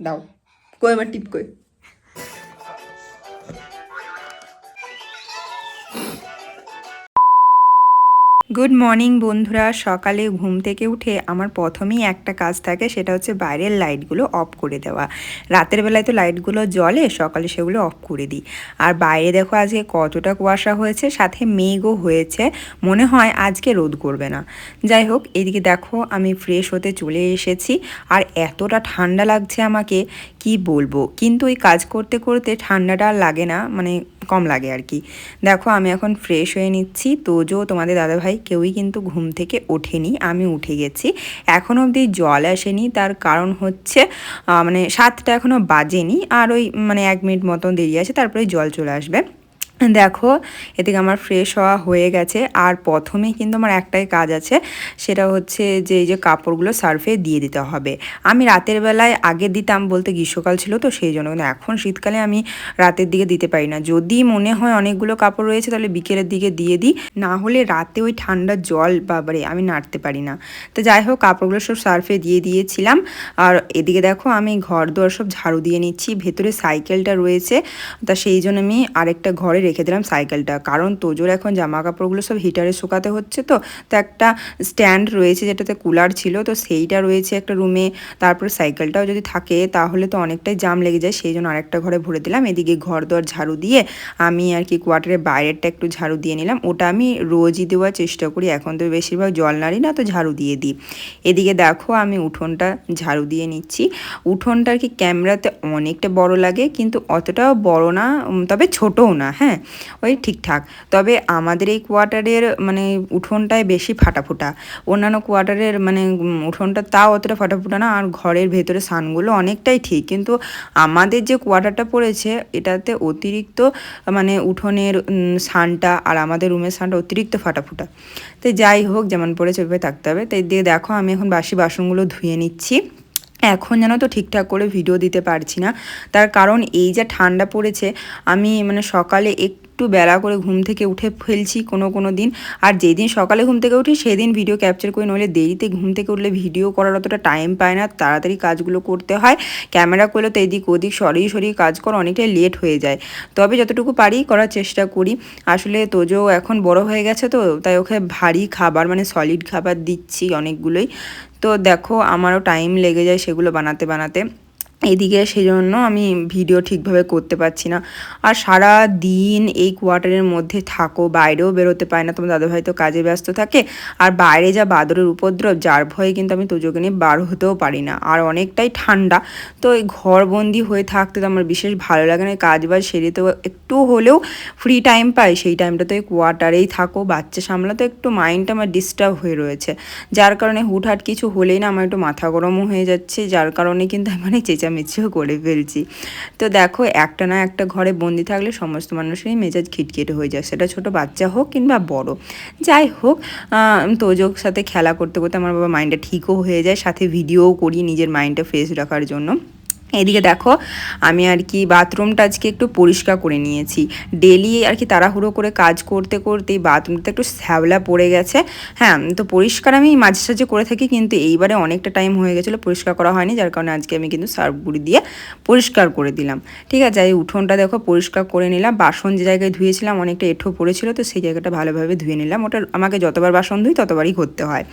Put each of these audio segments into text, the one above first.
দাও। কই আমার টিপ কই গুড মর্নিং বন্ধুরা। সকালে ঘুম থেকে উঠে আমার প্রথমেই একটা কাজ থাকে, সেটা হচ্ছে বাইরের লাইটগুলো অফ করে দেওয়া। রাতের বেলায় তো লাইটগুলো জ্বলে, সকালে সেগুলো অফ করে দিই। আর বাইরে দেখো আজকে কতটা কুয়াশা হয়েছে, সাথে মেঘও হয়েছে। মনে হয় আজকে রোদ করবে না। যাই হোক, এদিকে দেখো আমি ফ্রেশ হতে চলে এসেছি। আর এতটা ঠান্ডা লাগছে আমাকে কি বলব? কিন্তু ওই কাজ করতে করতে ঠান্ডাটা আর লাগে না মানে কম লাগে আর কি। দেখো, আমি এখন ফ্রেশ হয়ে নিচ্ছি। তো তোজো তোমাদের দাদাভাই কেউই কিন্তু ঘুম থেকে ওঠেনি, আমি উঠে গেছি। এখন অবধি জল আসেনি, তার কারণ হচ্ছে মানে সাতটা এখনও বাজেনি, আর ওই মানে এক মিনিট মতন দেরি আছে, তারপরে জল চলে আসবে। দেখো, এদিকে আমার ফ্রেশ হওয়া হয়ে গেছে। আর প্রথমেই কিন্তু আমার একটাই কাজ আছে, সেটা হচ্ছে যে, এই যে কাপড়গুলো সার্ফে দিয়ে দিতে হবে। আমি রাতের বেলায় আগে দিতাম বলতে গ্রীষ্মকাল ছিল তো, সেই জন্য। কিন্তু এখন শীতকালে আমি রাতের দিকে দিতে পারি না। যদি মনে হয় অনেকগুলো কাপড় রয়েছে, তাহলে বিকেলের দিকে দিয়ে দিই। না হলে রাতে ওই ঠান্ডা জল বাবারে আমি নাড়তে পারি না। তো যাই হোক, কাপড়গুলো সব সার্ফে দিয়ে দিয়েছিলাম। আর এদিকে দেখো, আমি ঘর দুয়ার সব ঝাড়ু দিয়ে নিচ্ছি। ভেতরে সাইকেলটা রয়েছে, তা সেই জন্য আমি আরেকটা ঘরে রেখে দিলাম সাইকেলটা কারণ তোজোর এখন জামা কাপড়গুলো সব হিটারে শুকাতে হচ্ছে তো তো একটা স্ট্যান্ড রয়েছে যেটাতে কুলার ছিল, তো সেইটা রয়েছে একটা রুমে তারপর সাইকেলটাও যদি থাকে, তাহলে তো অনেকটাই জাম লেগে যায়, সেই জন্য আরেকটা ঘরে ভরে দিলাম। এদিকে ঘর দর ঝাড়ু দিয়ে আমি আর কি কোয়ার্টারের বাইরেরটা একটু ঝাড়ু দিয়ে নিলাম। ওটা আমি রোজই দেওয়ার চেষ্টা করি, এখন তো বেশিরভাগ জল নাড়ি না, তো ঝাড়ু দিয়ে দিই। এদিকে দেখো আমি উঠোনটা ঝাড়ু দিয়ে নিচ্ছি। উঠোনটা আর কি ক্যামেরাতে অনেকটা বড় লাগে, কিন্তু অতটাও বড় না তবে ছোটও না হ্যাঁ? ওই ঠিকঠাক। তবে আমাদের এই কোয়ার্টারের মানে উঠোনটায় বেশি ফাটাফোটা। অন্যান্য কোয়ার্টারের মানে উঠোনটা তাও অতটা ফাটাফোটা না, আর ঘরের ভেতরে সানগুলো অনেকটাই ঠিক। কিন্তু আমাদের যে কোয়ার্টারটা পড়েছে, এটাতে অতিরিক্ত মানে উঠোনের সানটা আর আমাদের রুমের সানটা অতিরিক্ত ফাটাফোটা। তো যাই হোক, যেমন পড়েছে ওইভাবে থাকতে হবে। তাই দিয়ে দেখো, আমি এখন বাসি বাসনগুলো ধুয়ে নিচ্ছি। এখন যেন তো ঠিকঠাক করে ভিডিও দিতে পারছি না। তার কারণ এই যে ঠান্ডা পড়েছে, আমি মানে সকালে একটু বেলা করে ঘুম থেকে উঠে ফেলছি কোনো কোনো দিন। আর যেদিন সকালে ঘুম থেকে উঠি, সেদিন ভিডিও ক্যাপচার করি, নইলে দেরিতে ঘুম থেকে উঠলে ভিডিও করার অতটা টাইম পায় না, তাড়াতাড়ি কাজগুলো করতে হয়। ক্যামেরা করলে তো এদিক ওদিক সরিয়ে সরিয়ে কাজ করা অনেকটাই লেট হয়ে যায়। তবে যতটুকু পারি করার চেষ্টা করি। আসলে তোজো এখন বড় হয়ে গেছে তো, তাই ওকে ভারী খাবার মানে সলিড খাবার দিচ্ছি অনেকগুলোই। তো দেখো, আমারও টাইম লেগে যায় সেগুলো বানাতে বানাতে। এদিকে সেই জন্য আমি ভিডিও ঠিকভাবে করতে পারছি না। আর সারা দিন এই কোয়ার্টারের মধ্যে থাকো, বাইরেও বেরোতে পারে না। তোমার দাদাভাই তো কাজে ব্যস্ত থাকে। আর বাইরে যা বাদরের উপদ্রব, যার ভয়ে কিন্তু আমি তোজোকে নিয়ে বার হতেও পারি না। আর অনেকটাই ঠান্ডা। তো এই ঘরবন্দি হয়ে থাকতে তো আমার বিশেষ ভালো লাগে না। কাজ বাজ সেরে তো একটু হলেও ফ্রি টাইম পাই। সেই টাইমটা তো এই কোয়ার্টারেই থাকো। বাচ্চা সামলাতে একটু মাইন্ডটা আমার ডিস্টার্ব হয়ে রয়েছে। যার কারণে হুটহাট কিছু হলেই না আমার একটু মাথা গরমও হয়ে যাচ্ছে। যার কারণে কিন্তু আমি অনেক চেঁচামেচিও করে ফেলছি। তো দেখো, একটা না একটা ঘরে বন্দি থাকলে সমস্ত মানুষেরই মেজাজ খিটখিটে হয়ে যায়। সেটা ছোট বাচ্চা হোক কিংবা বড়। যাই হোক তোজোর সাথে খেলা করতে করতে আমার বাবা মাইন্ডটা ঠিকও হয়ে যায়। সাথে ভিডিওও করি নিজের মাইন্ডটা ফ্রেশ রাখার জন্য। এদিকে দেখো, আমি আর কি বাথরুমটা আজকে একটু পরিষ্কার করে নিয়েছি। ডেলি আর কি তাড়াহুড়ো করে কাজ করতে করতেই বাথরুমটা একটু শ্যাওলা পড়ে গেছে। হ্যাঁ তো পরিষ্কার আমি মাঝে সাঝে করে থাকি কিন্তু এইবারে অনেকটা টাইম হয়ে গেছিল পরিষ্কার করা হয়নি, যার কারণে আজকে আমি কিন্তু সার্ফ গুঁড়ি দিয়ে পরিষ্কার করে দিলাম। ঠিক আছে, এই উঠোনটা দেখো পরিষ্কার করে নিলাম। বাসন যে জায়গায় ধুয়েছিলাম অনেকটা এঁঠো পড়েছিল, তো সেই জায়গাটা ভালোভাবে ধুয়ে নিলাম। ওটা আমাকে যতবার বাসন ধুই ততবারই করতে হয়।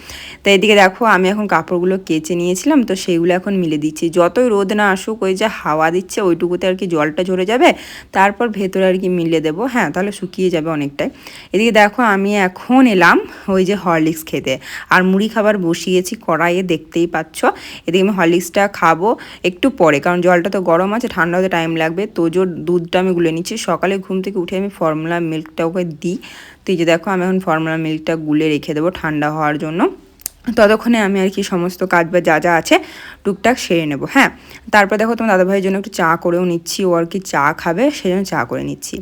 তো এদিকে দেখো, আমি এখন কাপড়গুলো কেচে নিয়েছিলাম, তো সেইগুলো এখন মিলে দিচ্ছি। যতই রোদ না আসুক ওই যে হাওয়া দিচ্ছে, ওইটুকুতে আর কি জলটা ঝরে যাবে। তারপর ভেতরে আর কি মিলে দেবো। হ্যাঁ তাহলে শুকিয়ে যাবে অনেকটাই। এদিকে দেখো, আমি এখন এলাম ওই যে হরলিক্স খেতে। আর মুড়ি খাবার বসিয়েছি, কড়াইয়ে দেখতেই পাচ্ছ। এদিকে আমি হরলিক্সটা খাব একটু পরে, কারণ জলটা তো গরম আছে ঠান্ডা হতে টাইম লাগবে তোজোর দুধটা আমি গুলে নিচ্ছি। সকালে ঘুম থেকে উঠে আমি ফর্মুলা মিল্কটা ওকে দিই। তো এই যে দেখো, আমি এখন ফর্মুলা মিল্কটা গুলে রেখে দেবো ঠান্ডা হওয়ার জন্য। ততক্ষণে আমি আর কি সমস্ত কাজ বা যা যা আছে টুকটাক সেরে নেব হ্যাঁ। তারপর দেখো তোমার দাদাভাইয়ের জন্য একটু চা করেও নিচ্ছি, ও আর কি চা খাবে সেই জন্য চা করে নিচ্ছি।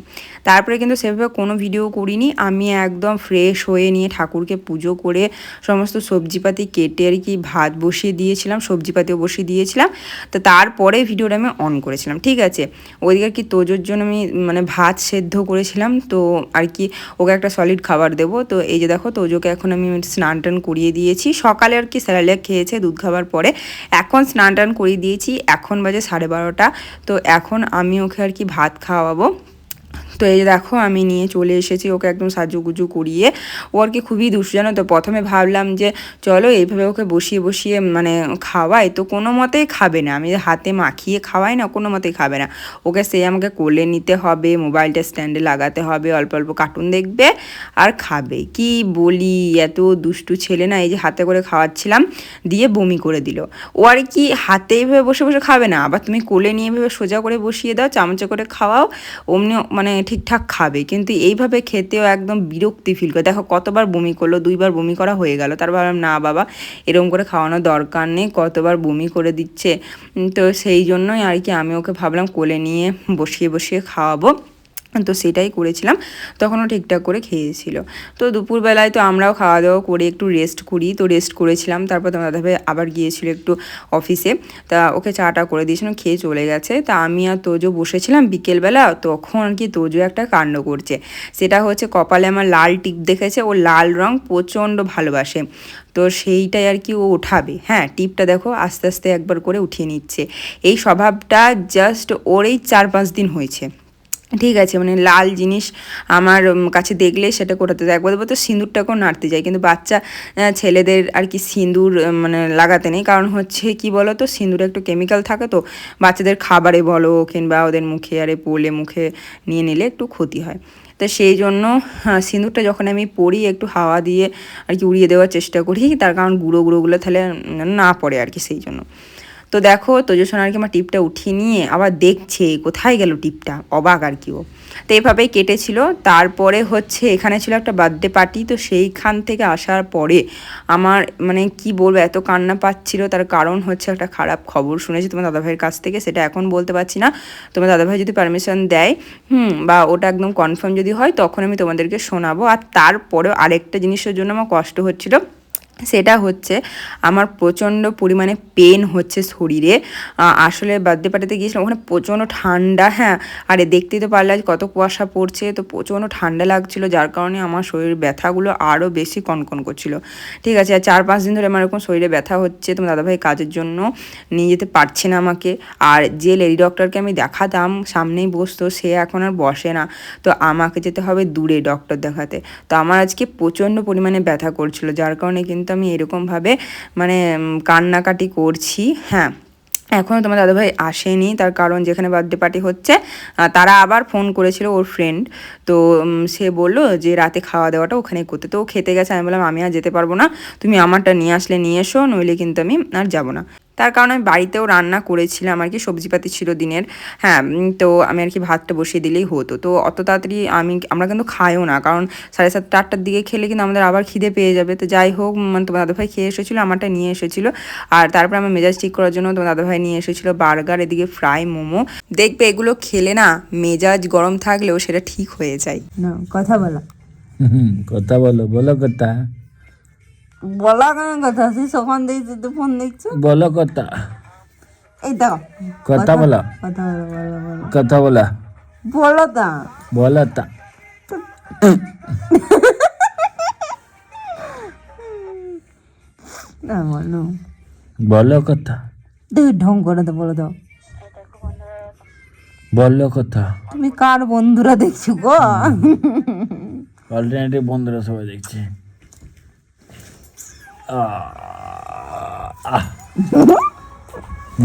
তারপরে কিন্তু সেভাবে কোনো ভিডিও করিনি, আমি একদম ফ্রেশ হয়ে নিয়ে ঠাকুরকে পুজো করে সমস্ত সবজিপাতি কেটে আর কি ভাত বসিয়ে দিয়েছিলাম, সবজিপাতিও বসিয়ে দিয়েছিলাম। তো তারপরে ভিডিওটা আমি অন করেছিলাম, ঠিক আছে। ওইদিকে আর কি তোজোর জন্য আমি মানে ভাত সেদ্ধ করেছিলাম, তো আর কি ওকে একটা সলিড খাবার দেবো। তো এই যে দেখো তোজোকে এখন আমি স্নান টান করিয়ে দিয়েছি সকালে আর কি স্যালালে খেয়েছে, দুধ খাবার পরে। এখন স্নান টান করিয়ে দিয়েছি। এখন বাজে সাড়ে বারোটা। তো এখন আমি ওকে আর কি ভাত খাওয়াবো। তো এই দেখো, আমি নিয়ে চলে এসেছি, ওকে একদম সাজুগুজু করিয়ে। ও আর কি খুবই দুষ্টু তো? প্রথমে ভাবলাম যে, চলো এইভাবে ওকে বসিয়ে বসিয়ে মানে খাওয়াই। তো কোনো মতেই খাবে না। আমি হাতে মাখিয়ে খাওয়াই না, কোনো মতেই খাবে না। ওকে সেই আমাকে কোলে নিতে হবে, মোবাইলটা স্ট্যান্ডে লাগাতে হবে, অল্প অল্প কার্টুন দেখবে আর খাবে। কি বলি, এত দুষ্টু ছেলে না, এই যে হাতে করে খাওয়াচ্ছিলাম, দিয়ে বমি করে দিল। ও আর কি হাতে এইভাবে বসে বসে খাবে না, আবার তুমি কোলে নিয়ে এভাবে সোজা করে বসিয়ে দাও, চামচে করে খাওয়াও, অমনি মানে ঠিকঠাক খাবে, কিন্তু এইভাবে খেতেও একদম বিরক্তি ফিল করে। দেখো কতবার বমি করল, দুইবার বমি করা হয়ে গেল। তারপর ভাবলাম, না বাবা, এরকম করে খাওয়ানোর দরকার নেই, কতবার বমি করে দিচ্ছে। তো সেই জন্যই আর কি আমি ওকে ভাবলাম কোলে নিয়ে বসিয়ে বসিয়ে খাওয়াবো। তো সেটাই করেছিলাম। তখনও ঠিকঠাক করে খেয়েছিল। তো দুপুরবেলায় তো আমরাও খাওয়া দাওয়া করে একটু রেস্ট করি। তো রেস্ট করেছিলাম। তারপর তোমার দাদাভাই আবার গিয়েছিল একটু অফিসে তা ওকে চাটা করে দিয়েছিলাম খেয়ে চলে গেছে। তা আমি আর তোজো বসেছিলাম বিকেলবেলা। তখন আর কি তোজো একটা কাণ্ড করছে। সেটা হচ্ছে কপালে আমার লাল টিপ দেখেছে। ও লাল রং প্রচণ্ড ভালোবাসে। তো সেইটাই আর কি ও ওঠাবে। হ্যাঁ টিপটা দেখো আস্তে আস্তে একবার করে উঠিয়ে নিচ্ছে। এই স্বভাবটা জাস্ট ওর এই চার পাঁচ দিন হয়েছে। ঠিক আছে মানে লাল জিনিস আমার কাছে দেখলে সেটা কোটাতে যায়। একবার তো সিঁদুরটাকেও নাড়তে যায়। কিন্তু বাচ্চা ছেলেদের আর কি সিঁদুর মানে লাগাতে নেই। কারণ হচ্ছে কি বলো তো সিঁদুরে একটু কেমিক্যাল থাকে তো বাচ্চাদের খাবারে বলো কিংবা ওদের মুখে আরে পোলে মুখে নিয়ে নিলে একটু ক্ষতি হয়। তো সেই জন্য হ্যাঁ, সিঁদুরটা যখন আমি পরি একটু হাওয়া দিয়ে আর কি উড়িয়ে দেওয়ার চেষ্টা করি তার কারণ গুঁড়ো গুঁড়োগুলো তাহলে না পড়ে আর কি সেই জন্য। তো দেখো তোজসোনা আর কি আমার টিপটা উঠিয়ে নিয়ে আবার দেখছে, কোথায় গেল টিপটা? অবাক আর কি ও। তো এভাবেই কেটেছিল। তারপরে হচ্ছে এখানে ছিল একটা বার্থডে পার্টি তো সেইখান থেকে আসার পরে আমার মানে কি বলব, এত কান্না পাচ্ছিল। তার কারণ হচ্ছে একটা খারাপ খবর শুনেছি তোমার দাদাভাইয়ের কাছ থেকে, সেটা এখন বলতে পারছি না। তোমার দাদাভাই যদি পারমিশন দেয়, হুম, বা ওটা একদম কনফার্ম যদি হয়, তখন আমি তোমাদেরকে শোনাবো। আর তারপরেও আরেকটা জিনিসের জন্য আমার কষ্ট হচ্ছিল। সেটা হচ্ছে আমার প্রচণ্ড পরিমাণে পেন হচ্ছে শরীরে। আসলে বার্থডে পার্টিতে গিয়েছিলাম, ওখানে প্রচণ্ড ঠান্ডা হ্যাঁ। আরে দেখতেই তো পারলে কত কুয়াশা পড়ছে, তো প্রচণ্ড ঠান্ডা লাগছিল, যার কারণে আমার শরীর ব্যথাগুলো আরও বেশি কনকন করছিল। ঠিক আছে, আর চার পাঁচ দিন ধরে আমার এরকম শরীরে ব্যথা হচ্ছে তোমার দাদাভাই কাজের জন্য নিয়ে যেতে পারছে না আমাকে। আর যে লেডি ডক্টরকে আমি দেখাতাম, সামনেই বসতো, সে এখন আর বসে না। তো আমাকে যেতে হবে দূরে ডক্টর দেখাতে। তো আমার আজকে প্রচণ্ড পরিমাণে ব্যথা করছিল, যার কারণে কিন্তু আমি এরকমভাবে মানে কান্নাকাটি করছি হ্যাঁ। এখনও তোমার দাদাভাই আসেনি, তার কারণ যেখানে বার্থডে পার্টি হচ্ছে তারা আবার ফোন করেছিল ওর ফ্রেন্ড তো সে বলল যে রাতে খাওয়া দাওয়াটা ওখানে করতে। তো খেতে গেছে, আমি বললাম, আমি আর যেতে পারব না। তুমি আমারটা নিয়ে আসলে নিয়ে এসো, নইলে কিন্তু আমি আর যাব না। তার কারণে আমি বাড়িতেও রান্না করেছিলাম আর কি সবজিপাতি ছিল দিনের। হ্যাঁ তো আমি আর কি ভাতটা বসিয়ে দিলেই হতো। তো অত তাড়াতাড়ি আমি আমরা কিন্তু খাইও না কারণ সাড়ে সাতটা আটটার দিকে খেলে কিন্তু আমাদের আবার খিদে পেয়ে যাবে। তো যাই হোক মানে তোমার দাদাভাই খেয়ে এসেছিল আমারটা নিয়ে এসেছিল। আর তারপর আমার মেজাজ ঠিক করার জন্য তোমার দাদাভাই নিয়ে এসেছিল বার্গার এদিকে ফ্রাই মোমো। দেখবে এগুলো খেলে না মেজাজ গরম থাকলেও সেটা ঠিক হয়ে যায়। না কথা বলা। হুম, কথা বলো বলো কথা। বলা কেন কথা? তুই সখন দেখছি তুই ফোন দেখছ? বলো কথা। এই দেখো কথা বলো। কথা বলো বলো বলো। কথা বলা। বলো তা। বলো তা। না বলো। বলো কথা। তুই ঢং করে তো বলো তো বলো কথা। তুমি কার বন্ধুরা দেখছ গো? অল্টারনেটিভ বন্ধুরা সবাই দেখছে। 아. 아.